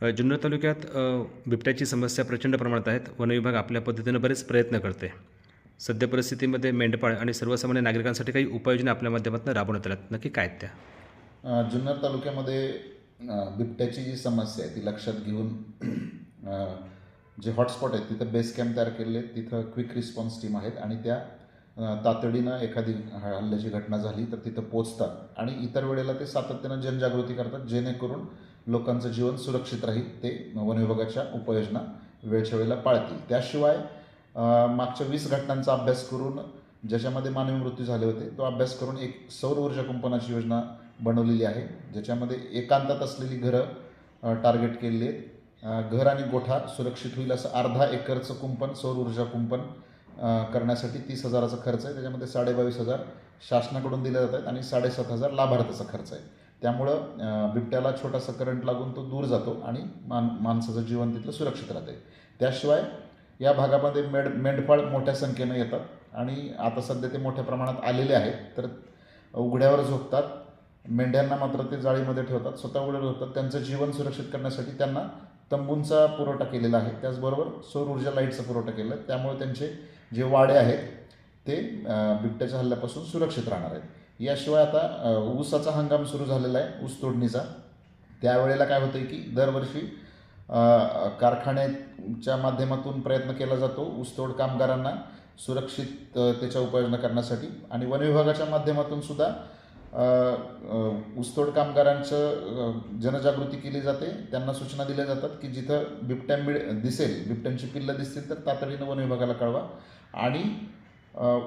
जुन्नर तालुक्यात बिबट्याची समस्या प्रचंड प्रमाणात आहेत. वनविभाग आपल्या पद्धतीनं बरेच प्रयत्न करते सध्या परिस्थितीमध्ये मेंढपाळ आणि सर्वसामान्य नागरिकांसाठी काही उपाययोजना आपल्या माध्यमातून राबवण्यात आल्यात. नक्की काय आहेत त्या? जुन्नर तालुक्यामध्ये बिबट्याची जी समस्या आहे ती लक्षात घेऊन जे हॉटस्पॉट आहेत तिथं बेस कॅम्प तयार केलेले आहेत. तिथं क्विक रिस्पॉन्स टीम आहेत आणि त्या तातडीनं एखादी हल्ल्याची घटना झाली तर तिथं पोचतात आणि इतर वेळेला ते सातत्यानं जनजागृती करतात जेणेकरून लोकांचं जीवन सुरक्षित राहील ते वन विभागाच्या उपाययोजना वेळच्या वेळेला पाळतील. त्याशिवाय मागच्या वीस घटनांचा अभ्यास करून ज्याच्यामध्ये मानवी मृत्यू झाले होते तो अभ्यास करून एक सौर ऊर्जा कुंपणाची योजना बनवलेली आहे. ज्याच्यामध्ये एकांतात असलेली घरं टार्गेट केलेली आहेत. घर आणि गोठा सुरक्षित होईल असं अर्धा एकरचं कुंपण सौर ऊर्जा कुंपण करण्यासाठी तीस हजाराचा खर्च आहे. त्याच्यामध्ये साडेबावीस हजार शासनाकडून दिले जात आहेत आणि साडेसात हजार लाभार्थ्याचा खर्च आहे. त्यामुळं बिबट्याला छोटासा करंट लागून तो दूर जातो आणि मान माणसाचं जीवन तिथलं सुरक्षित राहते. त्याशिवाय या भागामध्ये मेंढ मेंढपाळ मोठ्या संख्येनं येतात आणि आता सध्या ते मोठ्या प्रमाणात आलेले आहेत. तर उघड्यावर झोपतात मेंढ्यांना मात्र ते जाळीमध्ये ठेवतात स्वतः उघड्यावर झोपतात. त्यांचं जीवन सुरक्षित करण्यासाठी त्यांना तंबूंचा पुरवठा केलेला आहे. त्याचबरोबर सौर ऊर्जा लाईटचा पुरवठा केलेला आहे. त्यामुळे त्यांचे जे वाडे आहेत ते बिबट्याच्या हल्ल्यापासून सुरक्षित राहणार आहेत. याशिवाय आता ऊसाचा हंगाम सुरू झालेला आहे ऊस तोडणीचा. त्यावेळेला काय होतं की दरवर्षी कारखान्याच्या माध्यमातून प्रयत्न केला जातो ऊसतोड कामगारांना सुरक्षित त्याच्या उपाययोजना करण्यासाठी. आणि वन विभागाच्या माध्यमातून सुद्धा ऊसतोड कामगारांचं जनजागृती केली जाते. त्यांना सूचना दिल्या जातात की जिथं बिबट्या मिळ दिसेल बिबट्यांची पिल्लं दिसतील तर तातडीनं वन विभागाला कळवा. आणि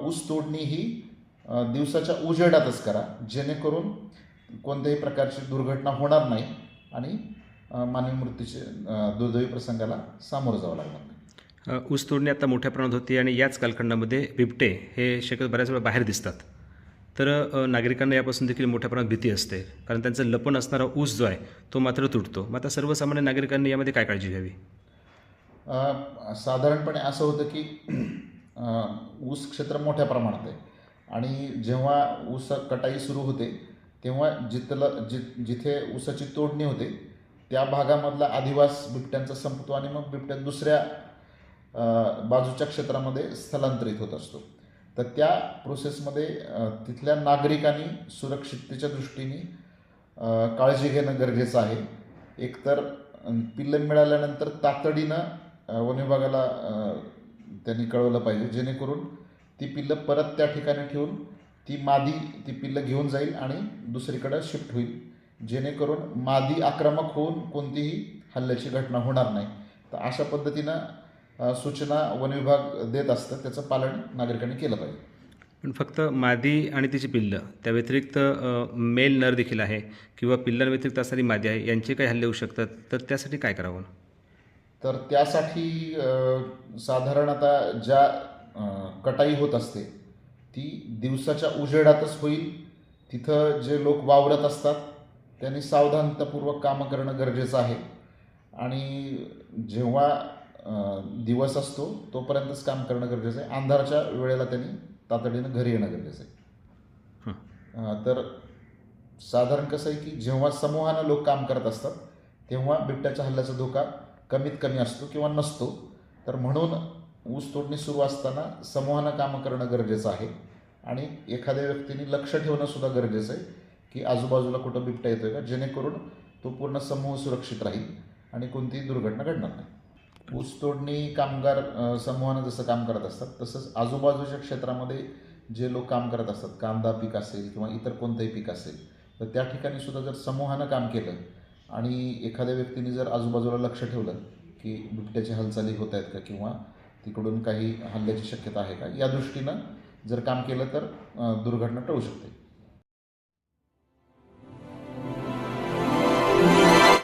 ऊस तोडणी ही दिवसाच्या उजेडातच करा. जेणेकरून कोणत्याही प्रकारची दुर्घटना होणार नाही आणि मानवी मृत्यूचे दुर्दैवी प्रसंगाला सामोरं जावं लागणार नाही. ऊस तोडणी आता मोठ्या प्रमाणात होती आणि याच कालखंडामध्ये बिबटे हे शक्यतो बऱ्याच वेळा बाहेर दिसतात. तर नागरिकांना यापासून देखील मोठ्या प्रमाणात भीती असते. कारण त्यांचं लपण असणारा ऊस जो आहे तो मात्र तुटतो. मग आता सर्वसामान्य नागरिकांनी यामध्ये काय काळजी घ्यावी? साधारणपणे असं होतं की ऊस क्षेत्र मोठ्या प्रमाणात आहे. आणि जेव्हा ऊस कटाई सुरू होते तेव्हा जिथलं जि जिथे ऊसाची तोडणी होते त्या भागामधला अधिवास बिबट्यांचा संपतो आणि मग बिबट्या दुसऱ्या बाजूच्या क्षेत्रामध्ये स्थलांतरित होत असतो. तर त्या प्रोसेसमध्ये तिथल्या नागरिकांनी सुरक्षिततेच्या दृष्टीने काळजी घेणं गरजेचं आहे. एकतर पिल्लं मिळाल्यानंतर तातडीनं वन विभागाला त्यांनी कळवलं पाहिजे जेणेकरून ती पिल्लं परत त्या ठिकाणी ठेवून ती मादी ती पिल्लं घेऊन जाईल आणि दुसरीकडं शिफ्ट होईल. जेणेकरून मादी आक्रमक होऊन कोणतीही हल्ल्याची घटना होणार नाही. तर अशा पद्धतीनं सूचना वन विभाग देत असतं. त्याचं पालन नागरिकांनी केलं पाहिजे. पण फक्त मादी आणि तिची पिल्लं त्या व्यतिरिक्त मेल नर देखील आहे किंवा पिल्लांव्यतिरिक्त असणारी मादी आहे यांचे काही हल्ले होऊ शकतात. तर त्यासाठी काय करावं? तर त्यासाठी साधारण आता ज्या कटाई होत असते. ती दिवसाच्या उजेडातच होईल. तिथं जे लोक वावरत असतात त्यांनी सावधानतापूर्वक कामं करणं गरजेचं आहे. आणि जेव्हा दिवस असतो तोपर्यंतच काम करणं गरजेचं आहे. अंधारच्या वेळेला त्यांनी तातडीनं घरी येणं गरजेचं आहे. तर साधारण कसं आहे की जेव्हा समूहानं लोक काम करत असतात तेव्हा बिबट्याच्या हल्ल्याचा धोका कमीत कमी असतो किंवा नसतो. तर म्हणून ऊस तोडणी सुरू असताना समूहानं कामं करणं गरजेचं आहे. आणि एखाद्या व्यक्तीने लक्ष ठेवणं सुद्धा गरजेचं आहे की आजूबाजूला कुठं बिबटा येतोय का? जेणेकरून तो पूर्ण समूह सुरक्षित राहील आणि कोणतीही दुर्घटना घडणार नाही. ऊस तोडणी कामगार समूहानं जसं काम करत असतात तसंच आजूबाजूच्या क्षेत्रामध्ये जे लोक काम करत असतात कांदा पीक असेल किंवा इतर कोणतंही पीक असेल तर त्या ठिकाणी सुद्धा जर समूहानं काम केलं आणि एखाद्या व्यक्तीने जर आजूबाजूला लक्ष ठेवलं की बिबट्याची हालचाली होत आहेत का किंवा तिकडून काही हल्ल्याची शक्यता आहे का? या दृष्टीनं जर काम केलं तर दुर्घटना टळू शकते.